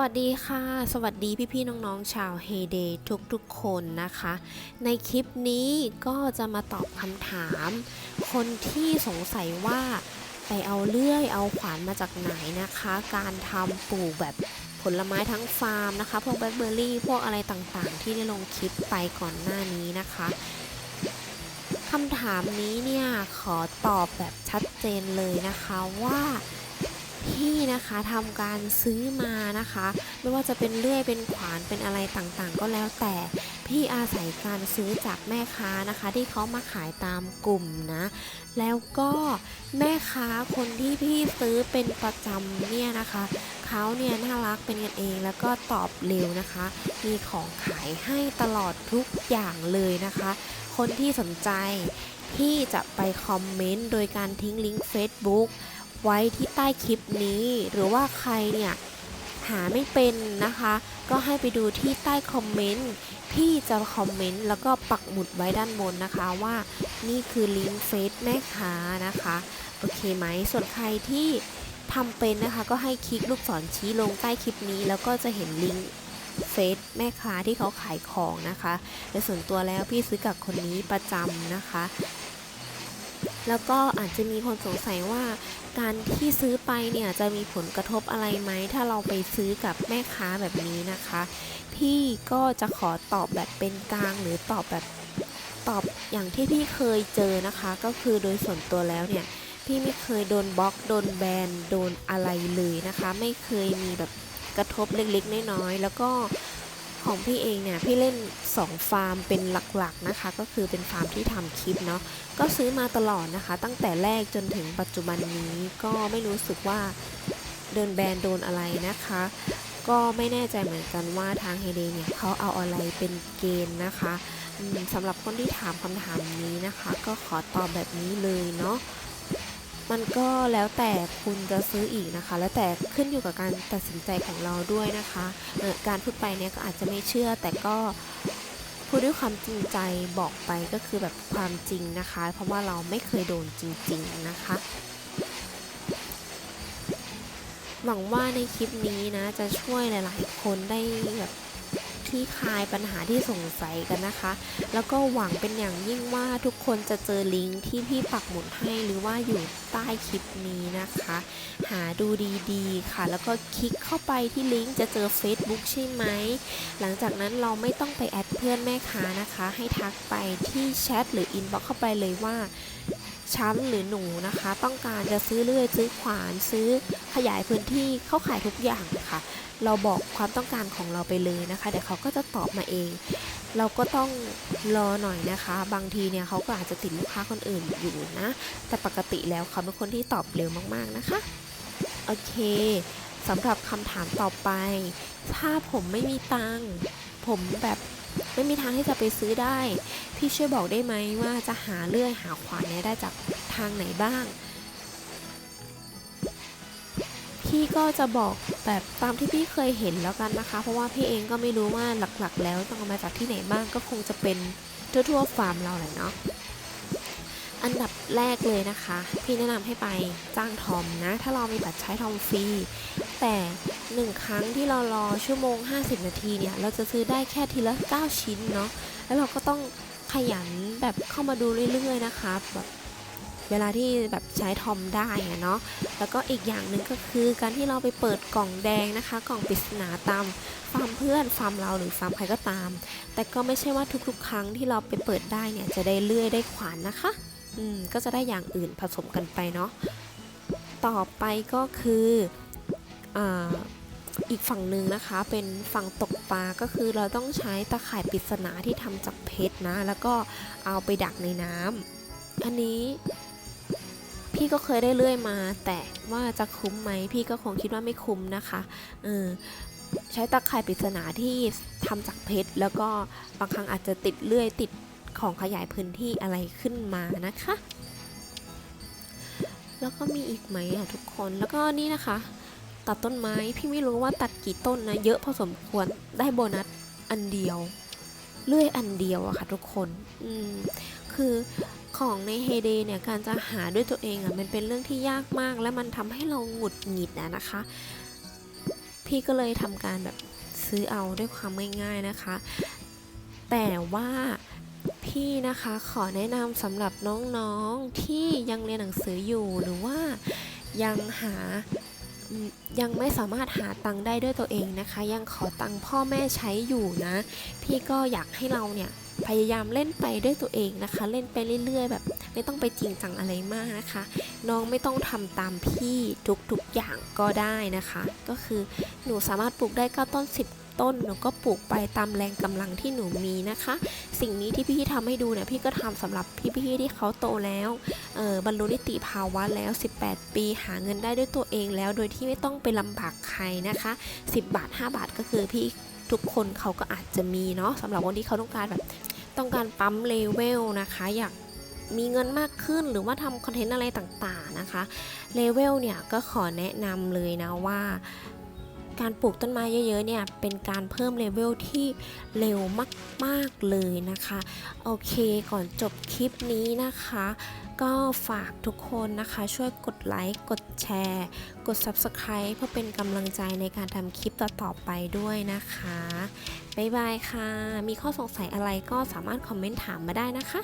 วัสดีค่ะ สวัสดีพี่ๆน้องๆชาวเฮเดย์ทุกๆคนนะคะ ในคลิปนี้ก็จะมาตอบคำถาม คนที่สงสัยว่าไปเอาเลื่อยเอาขวานมาจากไหนนะคะ การทำปลูกแบบผลไม้ทั้งฟาร์มนะคะ พวกแบล็คเบอร์รี่ พวกอะไรต่างๆ ที่ได้ลงคลิปไปก่อนหน้านี้นะคะคำถามนี้เนี่ยขอตอบแบบชัดเจนเลยนะคะว่า พี่นะคะทำการซื้อมานะคะ ไม่ว่าจะเป็นเลื่อยเป็นขวานเป็นอะไรต่างๆ ก็แล้วแต่พี่อาศัยการซื้อจากแม่ค้านะคะ ที่เขามาขายตามกลุ่มนะ แล้วก็แม่ค้าคนที่พี่ซื้อเป็นประจำเนี่ยนะคะเขาเนี่ยน่ารักเป็นกันเองแล้วก็ตอบเร็วนะคะ มีของขายให้ตลอดทุกอย่างเลยนะคะ คนที่สนใจที่จะไปคอมเมนต์โดยการทิ้งลิงก์ Facebook ไว้ที่ใต้คลิปนี้ หรือว่าใครเนี่ยหาไม่เป็นนะคะ ก็ให้ไปดูที่ใต้คอมเมนต์พี่จะคอมเมนต์แล้วก็ปักหมุดไว้ด้านบนนะคะว่านี่คือลิงก์เฟซแม่ค้านะคะโอเคไหมส่วนใครที่ทำเป็นนะคะก็ให้คลิกลูกศรชี้ลงใต้คลิปนี้ แล้วก็จะเห็นลิงก์เฟซแม่ค้าที่เขาขายของนะคะในส่วนตัวแล้วพี่ซื้อกับคนนี้ประจำนะคะ แล้วก็อาจจะมีคนสงสัยว่า การที่ซื้อไปเนี่ยจะมีผลกระทบอะไรไหม ถ้าเราไปซื้อกับแม่ค้าแบบนี้นะคะ พี่ก็จะขอตอบแบบเป็นกลางหรือตอบแบบตอบอย่างที่พี่เคยเจอนะคะ ก็คือโดยส่วนตัวแล้วเนี่ยพี่ไม่เคยโดนบล็อกโดนแบนโดนอะไรเลยนะคะ ไม่เคยมีแบบกระทบเล็กๆน้อยๆแล้วก็ ของพี่เองเนี่ยพี่เล่น 2 ฟาร์มเป็นหลักๆนะคะ ก็คือเป็นฟาร์มที่ทำคลิปเนาะก็ซื้อมาตลอดนะคะ ตั้งแต่แรกจนถึงปัจจุบันนี้ก็ไม่รู้สึกว่าเดินแบนโดนอะไรนะคะ ก็ไม่แน่ใจเหมือนกันว่าทางเฮเดเนี่ยเขาเอาอะไรเป็นเกณฑ์นะคะสำหรับคนที่ถามคำถามนี้นะคะ ก็ขอตอบแบบนี้เลยเนาะ มันก็แล้วแต่คุณจะซื้ออีกนะคะ แล้วแต่ขึ้นอยู่กับการตัดสินใจของเราด้วยนะคะเอ่อการพูดไปเนี่ยก็อาจจะไม่เชื่อ แต่ก็พูดด้วยความจริงใจบอกไปก็คือแบบความจริงนะคะ เพราะว่าเราไม่เคยโดนจริง ๆนะคะหวังว่าในคลิปนี้นะจะช่วยหลาย ๆ คนได้แบบ คลี่คลายปัญหาที่สงสัยกันนะคะ แล้วก็หวังเป็นอย่างยิ่งว่าทุกคนจะเจอลิงก์ที่พี่ปักหมุดให้หรือว่าอยู่ใต้คลิปนี้นะคะ หาดูดีๆ ค่ะ แล้วก็คลิกเข้าไปที่ลิงก์จะเจอ Facebook ใช่ไหม หลังจากนั้นเราไม่ต้องไปแอดเพื่อนแม่ค้านะคะ ให้ทักไปที่แชทหรืออินบ็อกเข้าไปเลยว่า ฉันหรือหนูนะคะ ต้องการจะซื้อเลื่อยซื้อขวานซื้อขยายพื้นที่เข้าขายทุกอย่างค่ะเราบอกความต้องการของเราไปเลยนะคะเดี๋ยวเขาก็จะตอบมาเอง เราก็ต้องรอหน่อยนะคะ บางทีเนี่ยเขาก็อาจจะติดลูกค้าคนอื่นอยู่นะ แต่ปกติแล้วเขาเป็นคนที่ตอบเร็วมากๆนะคะ โอเคสำหรับคำถามต่อไป ถ้าผมไม่มีตังค์ผมแบบ ไม่มีทางที่จะไปซื้อได้ พี่ช่วยบอกได้ไหมว่าจะหาเลื่อยหาขวานเนี่ยได้จากทางไหนบ้าง พี่ก็จะบอกแบบตามที่พี่เคยเห็นแล้วกันนะคะ เพราะว่าพี่เองก็ไม่รู้ว่าหลักๆ แล้วต้องมาจากที่ไหนบ้างก็คงจะเป็นทั่วๆฟาร์มเราแหละเนาะอันดับแรกเลยนะคะ พี่แนะนำให้ไปจ้างทอมนะ ถ้าเรามีบัตรใช้ทอมฟรี แต่หนึ่งครั้งที่เรารอชั่วโมง 50 นาทีเนี่ย เราจะซื้อได้แค่ทีละ 9 ชิ้นเนาะแล้วเราก็ต้องขยันแบบเข้ามาดูเรื่อยๆนะคะแบบเวลาที่แบบใช้ทอมได้เนาะ แล้วก็อีกอย่างหนึ่งก็คือการที่เราไปเปิดกล่องแดงนะคะ กล่องปริศนาตามฟาร์มเพื่อนฟาร์มเราหรือฟาร์มใครก็ตาม แต่ก็ไม่ใช่ว่าทุกๆ ครั้งที่เราไปเปิดได้เนี่ยจะได้เลื่อยได้ขวานนะคะ อืมก็จะได้อย่างอื่นผสมกันไปเนาะ ต่อไปก็คือ อีกฝั่งหนึ่งนะคะเป็นฝั่งตกปลาก็คือเราต้องใช้ตะข่ายปริศนาที่ทำจากเพชรนะ แล้วก็เอาไปดักในน้ำอันนี้พี่ก็เคยได้เลื่อยมา แต่ว่าจะคุ้มไหมพี่ก็คงคิดว่าไม่คุ้มนะคะเออใช้ตะข่ายปริศนาที่ทำจากเพชรแล้วก็บางครั้งอาจจะติดเลื่อยติดของขยายพื้นที่อะไรขึ้นมานะคะ แล้วก็มีอีกไหมอะทุกคนแล้วก็นี่นะคะ ตัดต้นไม้พี่ไม่รู้ว่าตัดกี่ต้นนะเยอะพอสมควรได้โบนัสอันเดียวเลื่อยอันเดียวอะค่ะทุกคนอืมคือของในเฮเดเนี่ยการจะหาด้วยตัวเองอะมันเป็นเรื่องที่ยากมาก และมันทำให้เราหงุดหงิดอะนะคะ พี่ก็เลยทำการแบบซื้อเอาด้วยความง่ายๆนะคะ แต่ว่าพี่นะคะขอแนะนำสำหรับน้องๆที่ยังเรียนหนังสืออยู่หรือว่ายังหา ยังไม่สามารถหาตังค์ได้ด้วยตัวเองนะคะ ยังขอตังค์พ่อแม่ใช้อยู่นะ พี่ก็อยากให้เราเนี่ยพยายามเล่นไปด้วยตัวเองนะคะ เล่นไปเรื่อย ๆ แบบ ไม่ต้องไปจริงจังอะไรมากนะคะ น้องไม่ต้องทำตามพี่ทุกๆอย่างก็ได้นะคะ ก็คือหนูสามารถปลูกได้9ต้น 10 ต้นหนูก็ปลูกไปตามแรงกำลังที่หนูมีนะคะ สิ่งนี้ที่พี่ทำให้ดูเนี่ยพี่ก็ทำสำหรับพี่ๆที่เขาโตแล้วเออบรรลุนิติภาวะแล้ว 18 ปีหาเงินได้ด้วยตัวเองแล้ว โดยที่ไม่ต้องไปลำบากใครนะคะ 10 บาท 5 บาทก็คือพี่ทุกคนเขาก็อาจจะมีเนาะสำหรับคนที่เขาต้องการแบบต้องการปั๊มเลเวลนะคะอยากมีเงินมากขึ้นหรือว่าทำคอนเทนต์อะไรต่างๆนะคะเลเวลเนี่ยก็ขอแนะนำเลยนะว่า การปลูกต้นไม้เยอะๆเนี่ยเป็นการเพิ่มเลเวลที่เร็วมากๆเลยนะคะ โอเคก่อนจบคลิปนี้นะคะ ก็ฝากทุกคนนะคะช่วยกดไลค์กดแชร์ กด Subscribe เพื่อเป็นกำลังใจในการทำคลิปต่อๆไปด้วยนะคะบ๊ายบายค่ะ มีข้อสงสัยอะไรก็สามารถคอมเมนต์ถามมาได้นะคะ